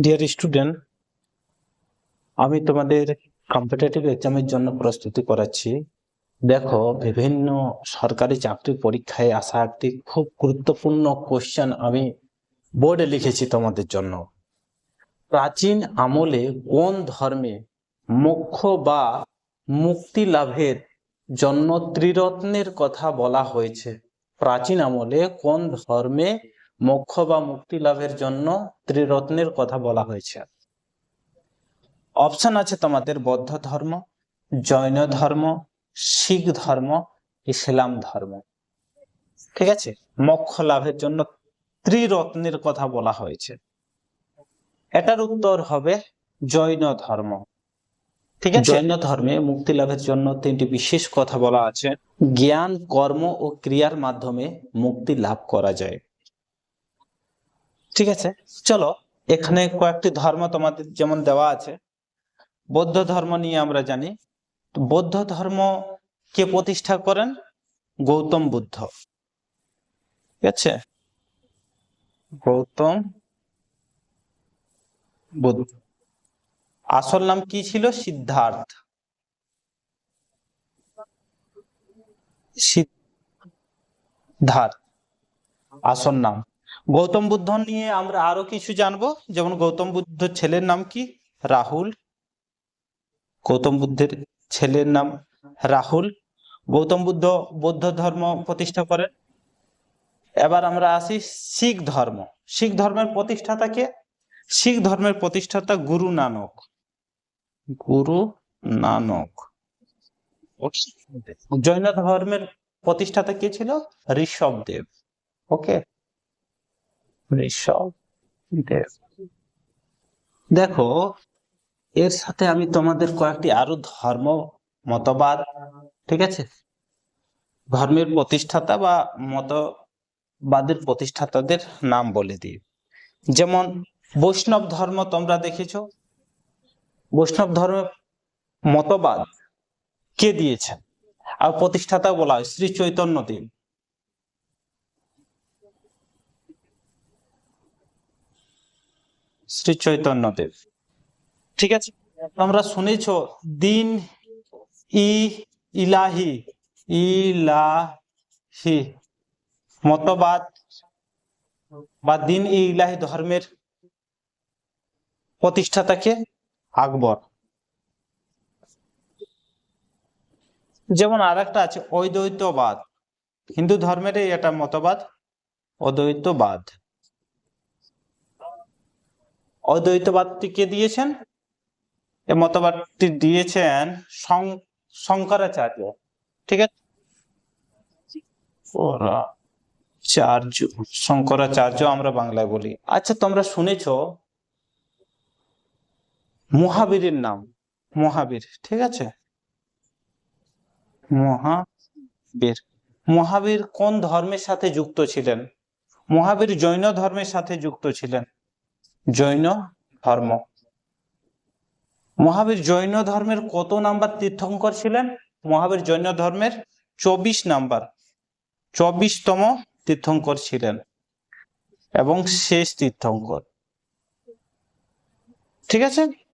Dear student আমি তোমাদের competitive এক্সামের জন্য প্রস্তুতি করাচ্ছি। দেখো, বিভিন্ন সরকারি চাকরির পরীক্ষায় আসা একটি খুব গুরুত্বপূর্ণ কোশ্চেন আমি বোর্ডে লিখেছি তোমাদের জন্য। প্রাচীন আমলে কোন ধর্মে মোক্ষ বা মুক্তি লাভের জন্য ত্রিরত্নের কথা বলা হয়েছে? প্রাচীন আমলে কোন ধর্মে মোক্ষ বা মুক্তি লাভের জন্য ত্রিরত্নের কথা বলা হয়েছে। অপশন আছে তোমাদের বৌদ্ধ ধর্ম, জৈন ধর্ম, শিখ ধর্ম, ইসলাম ধর্ম। ঠিক আছে? মোক্ষ লাভের জন্য ত্রিরত্নের কথা বলা হয়েছে। এটার উত্তর হবে জৈন ধর্ম। ঠিক আছে? জৈন ধর্মে মুক্তি লাভের জন্য তিনটি বিশেষ কথা বলা আছে। জ্ঞান, কর্ম ও ক্রিয়ার মাধ্যমে মুক্তি লাভ করা যায়। ঠিক আছে? চলো, এখানে কয়েকটি ধর্ম তোমাদের যেমন দেওয়া আছে। বৌদ্ধ ধর্ম নিয়ে আমরা জানি। বৌদ্ধ ধর্ম কে প্রতিষ্ঠা করেন? গৌতম বুদ্ধ। ঠিক আছে? গৌতম বুদ্ধ। আসল নাম কি ছিল? সিদ্ধার্থ। সিদ্ধার্থ। আসল নাম। গৌতম বুদ্ধ নিয়ে আমরা আরও কিছু জানব। যেমন গৌতম বুদ্ধর ছেলের নাম কি? রাহুল। গৌতম বুদ্ধের ছেলের নাম রাহুল। গৌতম বুদ্ধ বৌদ্ধ ধর্ম প্রতিষ্ঠা করেন। এবার আমরা আসি শিখ ধর্ম। শিখ ধর্মের প্রতিষ্ঠাতা কে? শিখ ধর্মের প্রতিষ্ঠাতা গুরু নানক। গুরু নানক। জৈন ধর্মের প্রতিষ্ঠাতা কে ছিল? ঋষভ দেব ওকে? দেখো, এর সাথে আমি তোমাদের কয়েকটি আরও ধর্ম মতবাদ, ঠিক আছে? ধর্মের প্রতিষ্ঠাতা বা মতবাদের প্রতিষ্ঠাতাদের নাম বলে দিই। যেমন, বৈষ্ণব ধর্ম তোমরা দেখেছ? বৈষ্ণব ধর্ম মতবাদ কে দিয়েছেন আর প্রতিষ্ঠাতা বলা হয় শ্রী চৈতন্য দেব শ্রী চৈতন্য দেব। ঠিক আছে? তোমরা শুনেছ, দিন ই ইলাহি ইলাহি। মতবাদ বা দিন ই ইলাহি ধর্মের প্রতিষ্ঠাতাকে আকবর। যেমন আর আছে, অদ্বৈতবাদ। হিন্দু ধর্মের এটা মতবাদ, অদ্বৈতবাদ। অদ্বৈতবাদটি কে দিয়েছেন, এ মতবাদটি দিয়েছেন শঙ্করাচার্য, ঠিক আছে? চার্য শঙ্করাচার্য আমরা বাংলায় বলি। আচ্ছা তোমরা শুনেছ? মহাবীরের নাম, মহাবীর, ঠিক আছে? মহাবীর মহাবীর কোন ধর্মের সাথে যুক্ত ছিলেন? মহাবীর জৈন ধর্মের সাথে যুক্ত ছিলেন? জৈন ধর্ম। মহাবীর জৈন ধর্মের কত নাম্বার তীর্থঙ্কর ছিলেন? মহাবীর জৈন ধর্মের চব্বিশ নাম্বার, চব্বিশতম তীর্থঙ্কর ছিলেন এবং শেষ তীর্থঙ্কর। ঠিক আছে?